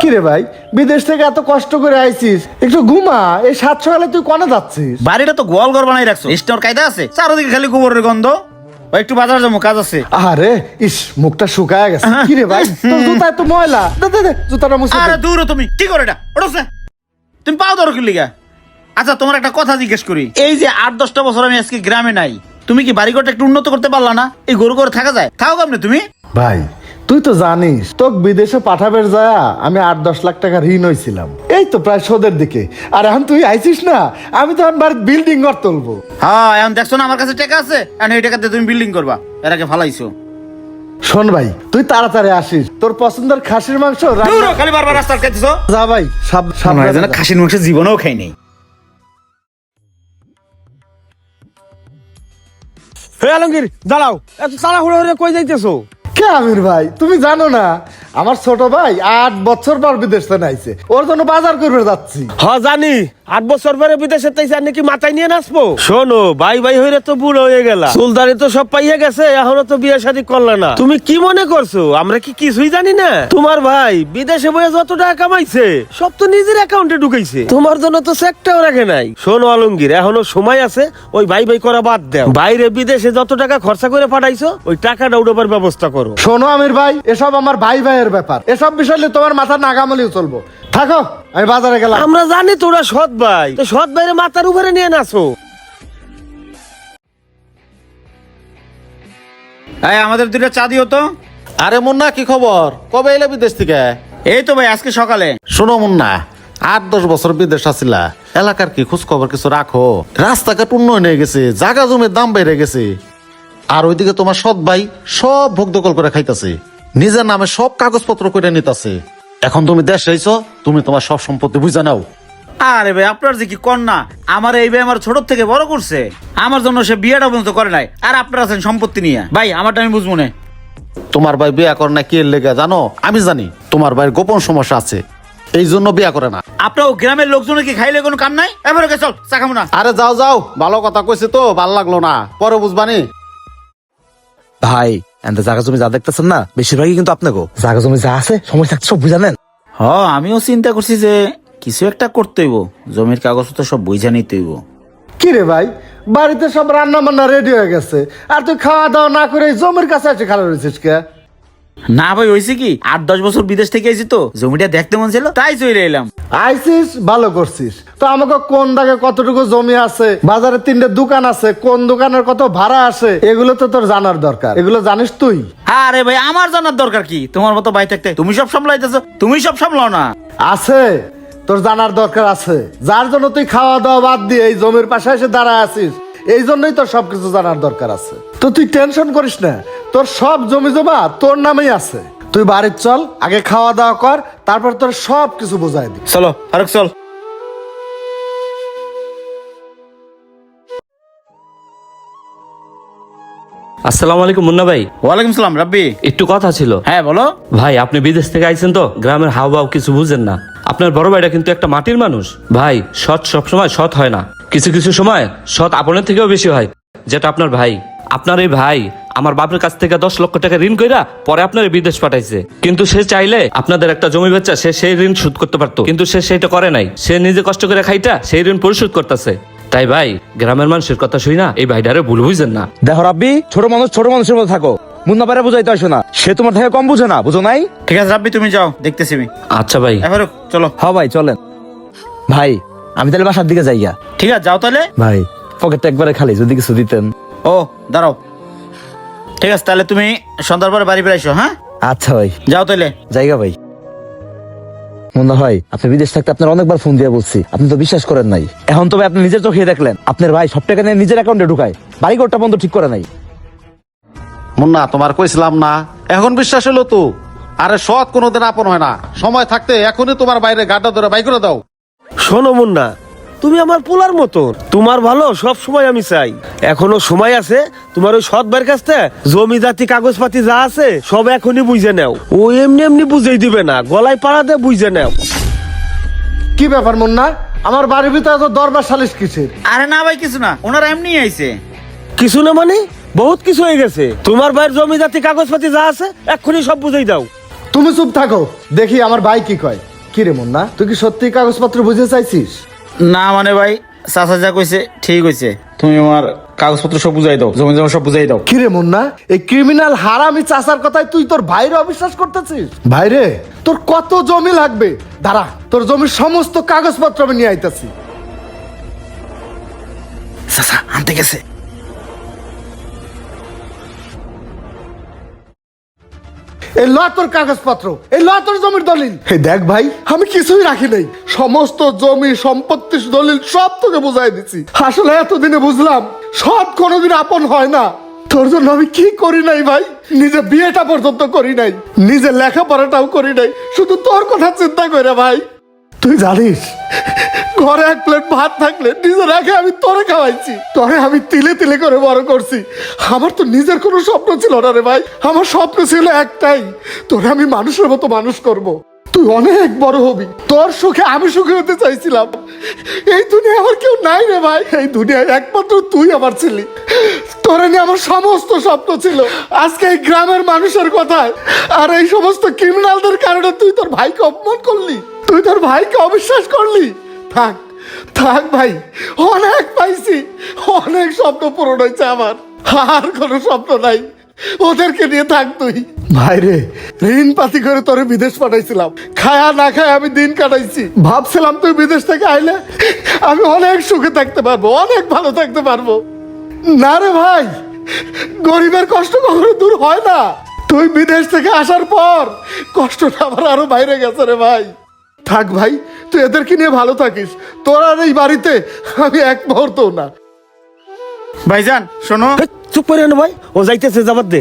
কি রে ভাই? বিদেশ থেকে এত কষ্ট করে আইছিস। একটু ঘুমা এই সাত সকালে তুই কনে যাচ্ছিস? বাড়িটা তো গোয়াল ঘর বানাই রাখছো। স্টোর কায়দা আছে চারোদিকে খালি গোবরের গন্ধ। ও একটু বাজার যাব কাজ আছে। আরে ইস মুখটা শুকায় গেছে। কি রে ভাই? তোর জুতা এত ময়লা। দে দে দে জুতাটা মুছে আরে দূর তুমি। কি করে এটা? ওঠোস তুমি পাও ধরো কি লিগা আচ্ছা তোমার একটা কথা জিজ্ঞেস করি। এই যে আট দশটা বছর আমি আজকে গ্রামে নাই তুমি কি বাড়িঘরটা একটু উন্নত করতে পারলা না? এই গরু করে থাকা যায়। থাকো কেমনে তুমি? ভাই তুই তো জানিস তোকে বিদেশে পাঠাবের যায় আমি আট দশ লাখ টাকা ঋণ হয়েছিলাম এই তো প্রায় সোদের দিকে। আর এখন তুই আইছিস না? আমি তো এখন বিল্ডিং ঘর তুলবো। হ্যাঁ এখন দেখছ না আমার কাছে টাকা আছে? এখন এই টাকাতে তুমি বিল্ডিং করবা। এর আগে ফালাইছো। শোন ভাই তুই তাড়াতাড়ি আসিস। তোর পছন্দের খাসির মাংস খালি বারবার রাস্তা খাইতেছো যা ভাই সাব সাবধানে খাসির মাংস জীবনেও খাই নেই। হে আলমগীর দাঁড়াও। এত তাড়াহুড়ো হয়ে কই যাইতেছো? কে আমির ভাই? তুমি জানো না আমার ছোট ভাই আট বছর পর বিদেশ থেকে আইছে ওর জন্য বাজার করবে যাচ্ছি। হ জানি। আট বছর পরে বিদেশে তাইছে আর নাকি মাথায় নিয়ে নাচবো? শোনো ভাই ভাই হইলে তো বুড়ো হয়ে গেল। সুলতানি তো সব পাইয়া গেছে এখনও তো বিয়ে শাদী করলে না। তুমি কি মনে করছ? আমরা কি কিছুই জানি না। তোমার ভাই বিদেশে বয়ে যত টাকা কামাইছে সব তো নিজের অ্যাকাউন্টে ঢুকাইছে। তোমার জন্য তো চেকটাও রাখে নাই। শোনো আলমগীর এখনও সময় আছে ওই ভাই ভাই করা বাদ দাও। বাইরে বিদেশে যত টাকা খরচা করে পাঠাইছো ওই টাকাটা উঠাবার ব্যবস্থা করো। শোনো আমির ভাই এসব আমার ভাই ভাই ভাইয়ের ব্যাপার। এসব বিষয় নিয়ে তোমার মাথা নাগামলিও চলবো। থাকো আমি বাজারে গেলাম। আমরা জানি তোরা সৎ ভাই। তো সৎ ভাইরে মাথার উপরে নিয়ে নাচো। এই আমাদের দুটো চা দিও তো। আরে মুন্না কি খবর? কবে এলে বিদেশ থেকে? এই তো ভাই আজকে সকালে। শোনো মুন্না আট দশ বছর বিদেশ আসিলা। এলাকার কি খোঁজ খবর কিছু রাখো? রাস্তাঘাট উন্নয়ন হয়ে গেছে জাগা জমির দাম বেড়ে গেছে। আর ওইদিকে তোমার সৎ ভাই সব ভোগ দখল করে খাইতাছে। নিজের নামে সব কাগজপত্র করে নিতেছে। এখন তুমি দেশ আইছো তুমি তোমার সব সম্পত্তি বুঝে নাও। আরে ভাই আপনার যে কি কন্যা আমার এই ভাই আমার ছোট থেকে বড় করছে। আমার জন্য সে বিয়েটা পর্যন্ত করে নাই আর আপনারা আছেন সম্পত্তি নিয়ে। ভাই আমারটা আমি বুঝব না। তোমার ভাই বিয়া করে না কি লেগে জানো? আমি জানি তোমার ভাইয়ের গোপন সমস্যা আছে। এই জন্য বিয়া করে না। আপনার গ্রামের লোকজনের কি খাইলে কোনো কাম নাই? এবার ওকে চল চা খাব না। আরে যাও যাও ভালো কথা কইছে তো ভালো লাগল না। পরে বুঝবানি। ভাই জায়গা জমি যা দেখতেছেন না বেশিরভাগই কিন্তু আপনাকেও। জায়গা জমি যা আছে সময় থাকতে সব বুঝানেন হ আমিও চিন্তা করছি যে কিছু একটা করতে হইব। জমির কাগজ তো সব বুঝা নিতে হইব। কি রে ভাই? বাড়িতে সব রান্না বান্না রেডি হয়ে গেছে। আর তুই খাওয়া দাওয়া না করে জমির কাছে এসে খারাপ রয়েছিস কে? না ভাই হয়েছে কি? আট দশ বছর বিদেশ থেকে এসেছি তো জমিটা দেখতে মন ছিল তাই চলে এলাম। আইসিস ভালো করছিস। তো আমাকে কোন দাগে কতটুকু জমি আছে বাজারে তিনটে দোকান আছে কোন দোকানের কত ভাড়া আছে এগুলো তো তোর জানার দরকার। এগুলো জানিস তুই? আরে ভাই আমার জানার দরকার কি? তোমার মতো ভাই থাকতে তুমি সব সামলাইতেছো তুমি সব সামলাও না। আছে তোর জানার দরকার আছে। যার জন্য তুই খাওয়া দাওয়া বাদ দিয়ে এই জমির পাশে এসে দাঁড়ায় আছিস এই জন্যই তোর সবকিছু জানার দরকার আছে। তো তুই টেনশন করিস না তোর সব জমি জমা তোর নামেই আছে। তুই বাড়ির চল আগে খাওয়া দাওয়া কর তারপর তোর সব কিছু বোঝাই দি চলো ফারুক চল। আসসালামু আলাইকুম মুন্না ভাই। ওয়ালাইকুম সালাম রাব্বি। একটু কথা ছিল। হ্যাঁ বলো। ভাই আপনি বিদেশ থেকে আইছেন তো গ্রামের হাওয়াও কিছু বুঝেন না। আপনার বড় ভাইটা কিন্তু একটা মাটির মানুষ। ভাই সৎ সবসময় সৎ হয় না। কিছু কিছু সময় সৎ আপনের থেকেও বেশি হয় যেটা আপনার ভাই। আপনার এই ভাই আমার বাপের কাছ থেকে দশ লক্ষ টাকা ঋণ কইরা পরে আপনার বিদেশ পাঠাইছে। কিন্তু সে চাইলে আপনাদের একটা জমি বেচা সে সেই ঋণ শোধ করতে পারতো। কিন্তু সে সেটা করে নাই। সে নিজে কষ্ট করে খাইটা সেই ঋণ পরিশোধ করতেছে। তাই ভাই গ্রামের মানুষের কথা শুই না। এই ভাইটারে ভুল বুঝেন না। দেখো রাব্বি ছোট মানুষ ছোট মানুষের মধ্যে থাকো। মুন্না পারে বুঝাইতে আসো না। সে তোমার থেকে কম বুঝে না বুঝো নাই? ঠিক আছে রাব্বি তুমি যাও দেখতেছি আমি। আচ্ছা ভাই। হ্যাঁ ফারুক চলো। হ ভাই চলেন। ভাই আমি তাহলে বাসার দিকে যাইয়া ঠিক আছে যাও তাহলে। ভাই পকেটটা একবারে খালি যদি কিছু দিতেন। ও দাঁড়াও। ঠিক আছে তাহলে তুমি সন্ধ্যার পরে বাড়ি বেড়াইছো হ্যাঁ? আচ্ছা ভাই। যাও তাহলে। জায়গা ভাই। মুন্না ভাই আপনি বিদেশ থাকতে আপনার অনেকবার ফোন দিয়ে বলছি। আপনি তো বিশ্বাস করেন নাই। এখন তবে আপনি নিজের চোখে দেখলেন। আপনার ভাই সব টাকা নিয়ে নিজের অ্যাকাউন্টে ঢুকায়। বাড়ি ঘরটা বন্ধ ঠিক করে নাই। মুন্না তোমার কইছিলাম না। এখন বিশ্বাস হলো তো। আরে সৎ কোনোদিন আপন হয় না। সময় থাকতে এখনই তোমার বাইরে গাড্ডা ধরে বাই করে দাও। শোনো মুন্না তুমি আমার পোলার মতো তোমার ভালো সব সময় আমি চাই। এখনও সময় আছে তোমার ওই সৎ ভাইয়ের কাছ থেকে জমি জাতি কাগজপাতি যা আছে সব এখনই বুঝে নাও। ও এমনি এমনি বুঝেই দিবে না গলায় পাড়া দিয়ে বুঝে নাও। কি ব্যাপার মুন্না? আমার বাড়ির ভিতরে তো দরবার সালিশ কিসের? আরে না ভাই কিছু না। ওনারা এমনি আইছে। কিছু না মানে? বহুত কিছু হয়ে গেছে। তোমার ভাইয়ের জমি জাতি কাগজপাতি যা আছে এক্ষুনি সব বুঝেই দাও। তুমি চুপ থাকো। দেখি আমার ভাই কি কয়। কি রে মুন্না তুই কি সত্যি কাগজপত্র বুঝে চাইছিস? না মানে ভাই চাচা যা কইছে ঠিক হইছে। তুমি আমার কাগজপত্র সব বুঝাই দাও জমি জমা সব বুঝাই দাও। কিরে মুন্না এই ক্রিমিনাল হারামি চাচার কথাই তুই তোর ভাইরে অবিশ্বাস করতেছিস? ভাইরে তোর কত জমি লাগবে? দাঁড়া তোর জমির সমস্ত কাগজপত্র আমি নিয়ে আইতাছি। চাচা আনতে গেছে। এই ল তোর কাগজপত্র, এই ল তোর জমির দলিল। হে দেখ ভাই, আমি কিছুই রাখি নাই। সমস্ত জমি, সম্পত্তি, দলিল সব তোকে বুঝাই দিছি। আসলে এতদিনে বুঝলাম সব কোনোদিন আপন হয় না। তোর জন্য আমি কি করি নাই ভাই? নিজে বিয়েটা পর্যন্ত করি নাই, নিজে লেখাপড়াটাও করি নাই। শুধু তোর কথা চিন্তা করে ভাই। তুই জানিস, ঘরে এক প্লেট ভাত থাকলে নিজের আগে আমি তোরে খাওয়াইছি। তোরে আমি তিলে তিলে করে বড় করছি। আমার তো নিজের কোনো স্বপ্ন ছিল না রে ভাই। আমার স্বপ্ন ছিল একটাই, তোরে আমি মানুষের মতো মানুষ করব। তুই অনেক বড় হবি। তোর সুখে আমি সুখে হতে চাইছিলাম। এই দুনিয়ায় আমার কেউ নাই রে ভাই। এই দুনিয়ায় একমাত্র তুই আমার ছিলি। তোরে নিয়ে আমার সমস্ত স্বপ্ন ছিল। আজকে এই গ্রামের মানুষের কথায় আর এই সমস্ত ক্রিমিনালদের কারণে তুই তোর ভাইকে অপমান করলি। তুই তোর ভাইকে অবিশ্বাস করলি। থাক থাক ভাই, অনেক পাইছি। অনেক স্বপ্ন পূরণ হয়েছে আমার। আর কোনো স্বপ্ন নাই। ওদেরকে নিয়ে থাক তুই। ভাইরে ঋণ পাতি করে তোরে বিদেশ পাঠাইছিলাম। খায়া না খায় আমি দিন কাটাইছি। ভাবছিলাম তুই বিদেশ থেকে আইলে আমি অনেক সুখে থাকতে পারব অনেক ভালো থাকতে পারব। না রে ভাই গরিবের কষ্ট কখনো দূর হয় না। তুই বিদেশ থেকে আসার পর কষ্টটা আমার আরও বাইরে গেছে রে ভাই। থাক ভাই তুই এদেরকে নিয়ে ভালো থাকিস। তোর আর এই বাড়িতে আমি এক মুহূর্তও না। ভাইজান শোনো। চুপ করে ভাই ও যাইতেছে যাবার দে।